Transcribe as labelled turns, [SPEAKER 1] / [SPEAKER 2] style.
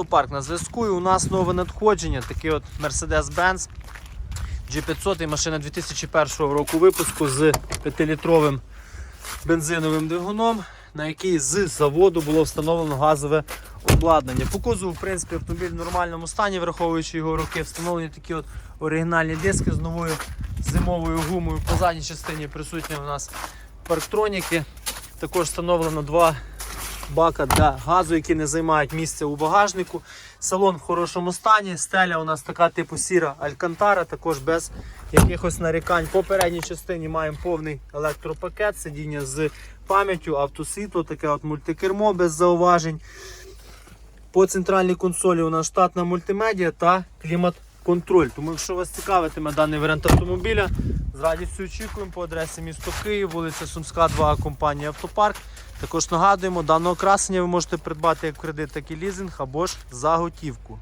[SPEAKER 1] автопарк на зв'язку. І у нас нове надходження, такий от Mercedes-Benz G500 і машина 2001 року випуску з 5-літровим бензиновим двигуном, на який з заводу було встановлено газове обладнання. По кузову, в принципі, автомобіль в нормальному стані, враховуючи його роки, встановлені такі от оригінальні диски з новою зимовою гумою. По задній частині присутні у нас парктроніки. Також встановлено два бака для газу, які не займають місце у багажнику. Салон в хорошому стані. Стеля у нас така типу сіра алькантара, також без якихось нарікань. По передній частині маємо повний електропакет, сидіння з пам'яттю, автосвітло, таке от мультикермо без зауважень. По центральній консолі у нас штатна мультимедіа та клімат-контроль. Тому якщо вас цікавитиме даний варіант автомобіля, з радістю очікуємо по адресі місто Київ, вулиця Сумська, 2, компанія Автопарк. Також нагадуємо, дане окрасення ви можете придбати як в кредит, так і лізинг або ж за готівку.